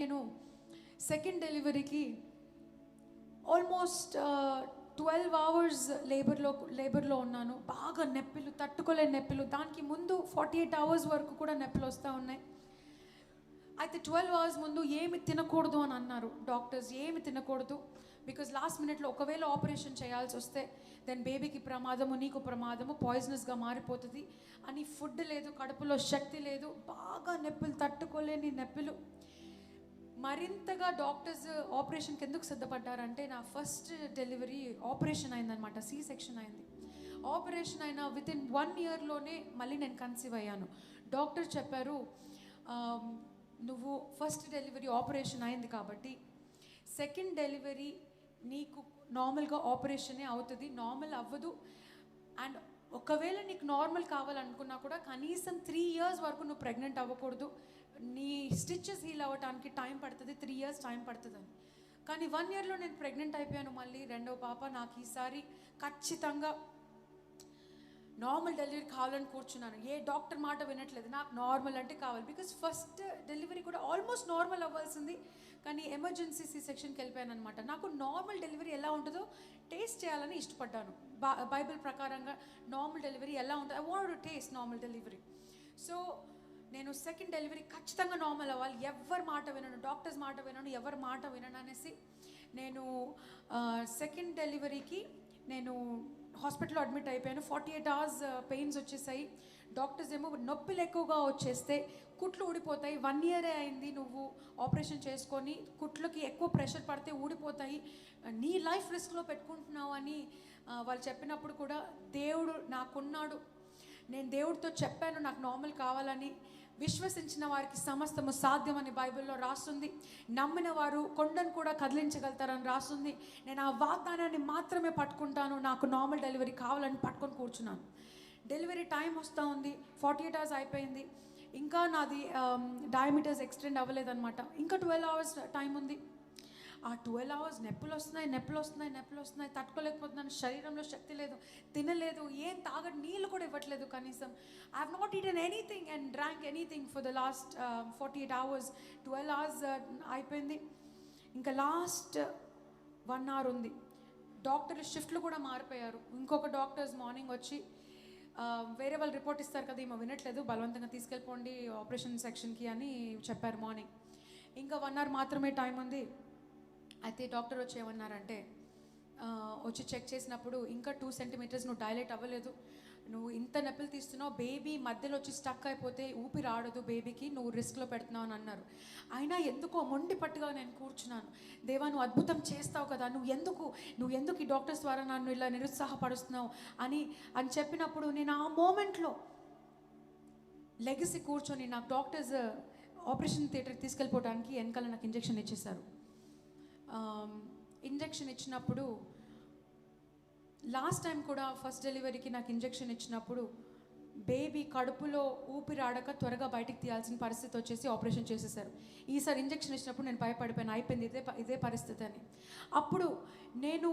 నేను సెకండ్ డెలివరీకి almost twelve hours లేబర్లో లేబర్లో ఉన్నాను. బాగా నొప్పిలు తట్టుకోలేని నొప్పిలు. దానికి ముందు ఫార్టీ ఎయిట్ అవర్స్ వరకు కూడా నొప్పులు వస్తూ ఉన్నాయి. అయితే ట్వెల్వ్ అవర్స్ ముందు ఏమి తినకూడదు అని అన్నారు డాక్టర్స్. ఏమి తినకూడదు. బికాజ్ లాస్ట్ మినిట్లో ఒకవేళ ఆపరేషన్ చేయాల్సి వస్తే దెన్ బేబీకి ప్రమాదము నీకు ప్రమాదము పాయిజనస్గా మారిపోతుంది. అని ఫుడ్ లేదు కడుపులో శక్తి లేదు. బాగా నొప్పులు తట్టుకోలేని నొప్పులు. మరింతగా డాక్టర్స్ ఆపరేషన్కి ఎందుకు సిద్ధపడ్డారంటే నా ఫస్ట్ డెలివరీ ఆపరేషన్ అయిందనమాట సి సెక్షన్ అయింది. ఆపరేషన్ అయిన విత్ ఇన్ వన్ ఇయర్లోనే మళ్ళీ నేను కన్సీవ్ అయ్యాను. డాక్టర్ చెప్పారు నువ్వు ఫస్ట్ డెలివరీ ఆపరేషన్ అయింది కాబట్టి సెకండ్ డెలివరీ నీకు నార్మల్గా ఆపరేషనే అవుతుంది నార్మల్ అవ్వదు. అండ్ ఒకవేళ నీకు నార్మల్ కావాలనుకున్నా కూడా కనీసం త్రీ ఇయర్స్ వరకు నువ్వు ప్రెగ్నెంట్ అవ్వకూడదు. నీ స్టిచ్చెస్ హీల్ అవ్వటానికి టైం పడుతుంది త్రీ ఇయర్స్ టైం పడుతుందని కానీ వన్ ఇయర్లో నేను ప్రెగ్నెంట్ అయిపోయాను మళ్ళీ రెండవ పాప నాకు ఈసారి ఖచ్చితంగా నార్మల్ డెలివరీ కావాలని కూర్చున్నాను. ఏ డాక్టర్ మాట వినట్లేదు నాకు నార్మల్ అంటే కావాలి. బికాస్ ఫస్ట్ డెలివరీ కూడా ఆల్మోస్ట్ నార్మల్ అవ్వాల్సింది. కానీ ఎమర్జెన్సీ సి సెక్షన్కి వెళ్ళిపోయాను అనమాట నాకు నార్మల్ డెలివరీ ఎలా ఉంటుందో టేస్ట్ చేయాలని ఇష్టపడ్డాను. బా బైబిల్ ప్రకారంగా నార్మల్ డెలివరీ ఎలా ఉంటుంది I want to taste normal delivery so నేను సెకండ్ డెలివరీ ఖచ్చితంగా నార్మల్ అవ్వాలి. ఎవరి మాట వినను డాక్టర్స్ మాట వినను ఎవరి మాట వినను అనేసి నేను సెకండ్ డెలివరీకి నేను హాస్పిటల్లో అడ్మిట్ అయిపోయాను. ఫార్టీ ఎయిట్ అవర్స్ పెయిన్స్ వచ్చేసాయి. డాక్టర్స్ ఏమో నొప్పులు ఎక్కువగా వచ్చేస్తే కుట్లు ఊడిపోతాయి. వన్ ఇయరే అయింది నువ్వు ఆపరేషన్ చేసుకొని కుట్లకి ఎక్కువ ప్రెషర్ పడితే ఊడిపోతాయి. నీ లైఫ్ రిస్క్లో పెట్టుకుంటున్నావు అని వాళ్ళు చెప్పినప్పుడు కూడా దేవుడు నాకున్నాడు. నేను దేవుడితో చెప్పాను నాకు నార్మల్ కావాలని విశ్వసించిన వారికి సమస్తము సాధ్యమని బైబిల్లో రాస్తుంది. నమ్మిన వారు కొండను కూడా కదిలించగలుగుతారని రాస్తుంది. నేను ఆ వాగ్దానాన్ని మాత్రమే పట్టుకుంటాను నాకు నార్మల్ డెలివరీ కావాలని పట్టుకొని కూర్చున్నాను. డెలివరీ టైం వస్తూ ఉంది ఫార్టీ ఎయిట్ అవర్స్ అయిపోయింది. ఇంకా నాది um, డయామీటర్స్ ఎక్స్టెండ్ అవ్వలేదన్నమాట. ఇంకా ట్వెల్వ్ అవర్స్ టైం ఉంది. ఆ ట్వెల్వ్ అవర్స్ నొప్పులు వస్తున్నాయి నొప్పులు వస్తున్నాయి నొప్పులు వస్తున్నాయి తట్టుకోలేకపోతున్నాను శరీరంలో శక్తి లేదు తినలేదు ఏం తాగడం నీళ్ళు కూడా ఇవ్వట్లేదు కనీసం. I have not eaten anything and drank anything for the last forty eight hours twelve hours అయిపోయింది. ఇంకా లాస్ట్ వన్ అవర్ ఉంది. డాక్టర్లు షిఫ్ట్లు కూడా మారిపోయారు. ఇంకొక డాక్టర్స్ మార్నింగ్ వచ్చి వేరే వాళ్ళు రిపోర్ట్ ఇస్తారు కదా ఏమో వినట్లేదు బలవంతంగా తీసుకెళ్ళిపోండి ఆపరేషన్ సెక్షన్కి అని చెప్పారు మార్నింగ్. ఇంకా వన్ అవర్ మాత్రమే టైం ఉంది. అయితే డాక్టర్ వచ్చి ఏమన్నారంటే వచ్చి చెక్ చేసినప్పుడు ఇంకా టూ సెంటీమీటర్స్ నువ్వు డైలెట్ అవ్వలేదు. నువ్వు ఇంత నొప్పులు తీస్తున్నావు బేబీ మధ్యలో వచ్చి స్టక్ అయిపోతే ఊపిరి ఆడదు బేబీకి నువ్వు రిస్క్లో పెడుతున్నావు అని అన్నారు. అయినా ఎందుకో మొండి పట్టుగా నేను కూర్చున్నాను. దేవా నువ్వు అద్భుతం చేస్తావు కదా నువ్వు ఎందుకు నువ్వు ఎందుకు ఈ డాక్టర్స్ ద్వారా నన్ను ఇలా నిరుత్సాహపరుస్తున్నావు? అని అని చెప్పినప్పుడు నేను ఆ మూమెంట్లో లెగసి కూర్చొని నాకు డాక్టర్స్ ఆపరేషన్ థియేటర్కి తీసుకెళ్ళిపోవడానికి వెనకాల నాకు ఇంజెక్షన్ ఇచ్చేశారు. ఇంజెక్షన్ ఇచ్చినప్పుడు లాస్ట్ టైం కూడా ఫస్ట్ డెలివరీకి నాకు ఇంజెక్షన్ ఇచ్చినప్పుడు బేబీ కడుపులో ఊపిరాడక త్వరగా బయటికి తీయాల్సిన పరిస్థితి వచ్చేసి ఆపరేషన్ చేసేసారు. ఈసారి ఇంజెక్షన్ ఇచ్చినప్పుడు నేను భయపడిపోయాను అయిపోయింది ఇదే ఇదే పరిస్థితి అని. అప్పుడు నేను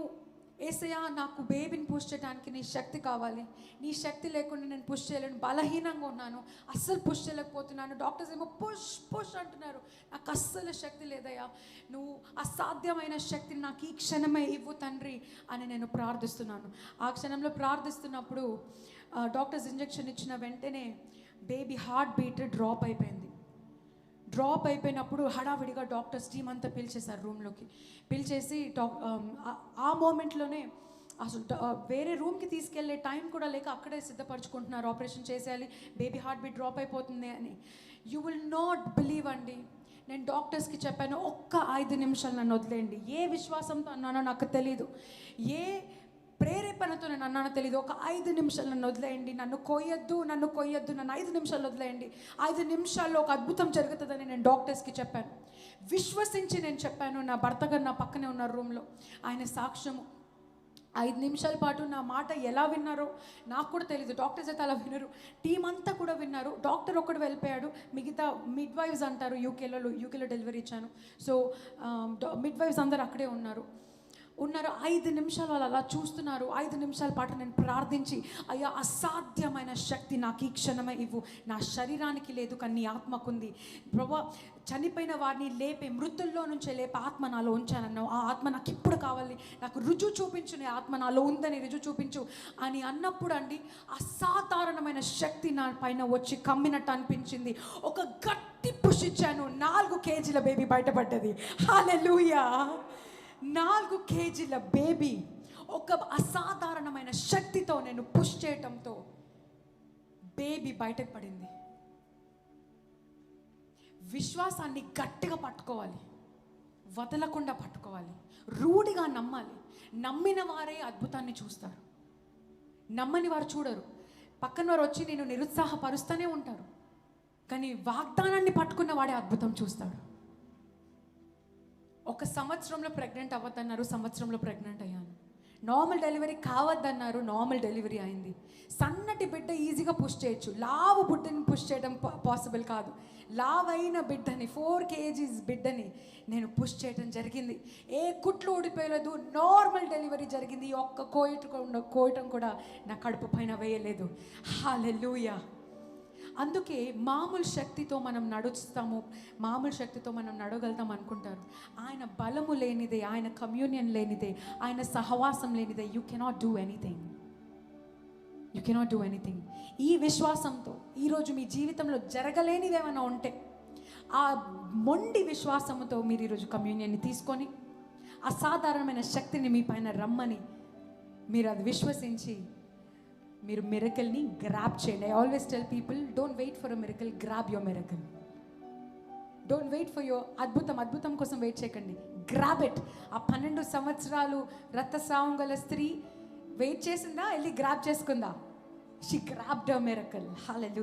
ఏసయ్యా నాకు బేబీని పుష్ చేయడానికి నీ శక్తి కావాలి. నీ శక్తి లేకుండా నేను పుష్ చేయలేను. బలహీనంగా ఉన్నాను. అస్సలు పుష్ చేయలేకపోతున్నాను. డాక్టర్స్ ఏమో పుష్ పుష్ అంటున్నారు. నాకు అస్సలు శక్తి లేదయ్యా. నువ్వు అసాధ్యమైన శక్తిని నాకు ఈ క్షణమే ఇవ్వు తండ్రి అని నేను ప్రార్థిస్తున్నాను. ఆ క్షణంలో ప్రార్థిస్తున్నప్పుడు డాక్టర్స్ ఇంజెక్షన్ ఇచ్చిన వెంటనే బేబీ హార్ట్ బీట్ డ్రాప్ అయిపోయింది. డ్రాప్ అయిపోయినప్పుడు హడావిడిగా డాక్టర్స్ టీమ్ అంతా పిలిచేశారు రూమ్లోకి. పిలిచేసి డాక్ ఆ- మూమెంట్లోనే అసలు వేరే రూమ్కి తీసుకెళ్ళే టైం కూడా లేక అక్కడే సిద్ధపరచుకుంటున్నారు. ఆపరేషన్ చేసేయాలి బేబీ హార్ట్ బీట్ డ్రాప్ అయిపోతుంది అని. యూ విల్ నాట్ బిలీవ్ అండి. నేను డాక్టర్స్కి చెప్పాను ఒక్క ఐదు నిమిషాలు నన్ను వదిలేయండి. ఏ విశ్వాసంతో అన్నానో నాకు తెలీదు. ఏ ప్రేరేపణతో నేను అన్నాను తెలియదు ఒక ఐదు నిమిషాలు నన్ను వదిలేయండి. నన్ను కొయ్యొద్దు నన్ను కొయ్యొద్దు నన్ను ఐదు నిమిషాలు వదిలేయండి. ఐదు నిమిషాల్లో ఒక అద్భుతం జరుగుతుందని నేను డాక్టర్స్కి చెప్పాను. విశ్వసించి నేను చెప్పాను. నా భర్త గారు నా పక్కనే ఉన్న రూమ్లో. ఆయన సాక్ష్యము. ఐదు నిమిషాల పాటు నా మాట ఎలా విన్నారో నాకు కూడా తెలియదు డాక్టర్స్ అయితే అలా వినరు. టీం అంతా కూడా విన్నారు. డాక్టర్ ఒక్కడు వెళ్ళిపోయాడు. మిగతా మిడ్ వైఫ్స్ అంటారు. యూకేలో యూకేలో డెలివరీ ఇచ్చాను. సో మిడ్ వైఫ్స్ అందరు అక్కడే ఉన్నారు. ఉన్నారు. ఐదు నిమిషాలు వాళ్ళు అలా చూస్తున్నారు. ఐదు నిమిషాల పాటు నేను ప్రార్థించి అయ్యా అసాధ్యమైన శక్తి నాకు ఈ క్షణమే ఇవ్వు. నా శరీరానికి లేదు కానీ నీ ఆత్మకుంది. ప్రభా చనిపోయిన వారిని లేపే మృతుల్లో నుంచే లేపే ఆత్మ నాలో ఉంచానన్నావు. ఆ ఆత్మ నాకు ఇప్పుడు కావాలి. నాకు రుజువు చూపించు నీ ఆత్మ నాలో ఉందని రుజువు చూపించు అని అన్నప్పుడు అండి అసాధారణమైన శక్తి నా పైన వచ్చి కమ్మినట్టు అనిపించింది. ఒక గట్టి పుష్ ఇచ్చాను. నాలుగు కేజీల బేబీ బయటపడ్డది. హాలెలూయా నాలుగు కేజీల బేబీ ఒక అసాధారణమైన శక్తితో నేను పుష్ చేయటంతో బేబీ బయటకు పడింది. విశ్వాసాన్ని గట్టిగా పట్టుకోవాలి. వదలకుండా పట్టుకోవాలి. రూఢిగా నమ్మాలి. నమ్మిన వారే అద్భుతాన్ని చూస్తారు. నమ్మని వారు చూడరు. పక్కన వారు వచ్చి నేను నిరుత్సాహపరుస్తూనే ఉంటారు. కానీ వాగ్దానాన్ని పట్టుకున్న వాడే అద్భుతం చూస్తాడు. ఒక సంవత్సరంలో ప్రెగ్నెంట్ అవ్వద్దన్నారు సంవత్సరంలో ప్రెగ్నెంట్ అయ్యాను. నార్మల్ డెలివరీ కావద్దన్నారు నార్మల్ డెలివరీ అయింది. సన్నటి బిడ్డ ఈజీగా పుష్ చేయొచ్చు. లావు బిడ్డని పుష్ చేయడం పాసిబుల్ కాదు. లావైన బిడ్డని ఫోర్ కేజీస్ బిడ్డని నేను పుష్ చేయడం జరిగింది. ఏ కుట్లు ఊడిపోయలేదు నార్మల్ డెలివరీ జరిగింది. ఒక్క కోయిట కోయటం కూడా నా కడుపు పైన వేయలేదు. హాలెలూయా అందుకే మామూలు శక్తితో మనం నడుస్తాము మామూలు శక్తితో మనం నడవగలుగుతాం అనుకుంటారు. ఆయన బలము లేనిదే ఆయన కమ్యూనియన్ లేనిదే ఆయన సహవాసం లేనిదే you cannot do anything you cannot do anything ఈ విశ్వాసంతో ఈరోజు మీ జీవితంలో జరగలేనిది ఏమైనా ఉంటే ఆ మొండి విశ్వాసంతో మీరు ఈరోజు కమ్యూనియన్ని తీసుకొని అసాధారణమైన శక్తిని మీ పైన రమ్మని మీరు అది విశ్వసించి మీరు మిరకల్ని గ్రాప్ చేయండి. I always tell people don't wait for a miracle grab your miracle don't wait for your అద్భుతం అద్భుతం కోసం వెయిట్ చేయకండి. గ్రాబ్ ఇట్ ఆ పన్నెండు సంవత్సరాలు రక్తస్రావం గల స్త్రీ వెయిట్ చేసిందా? వెళ్ళి గ్రాప్ చేసుకుందా? She grab the miracle హాలెలు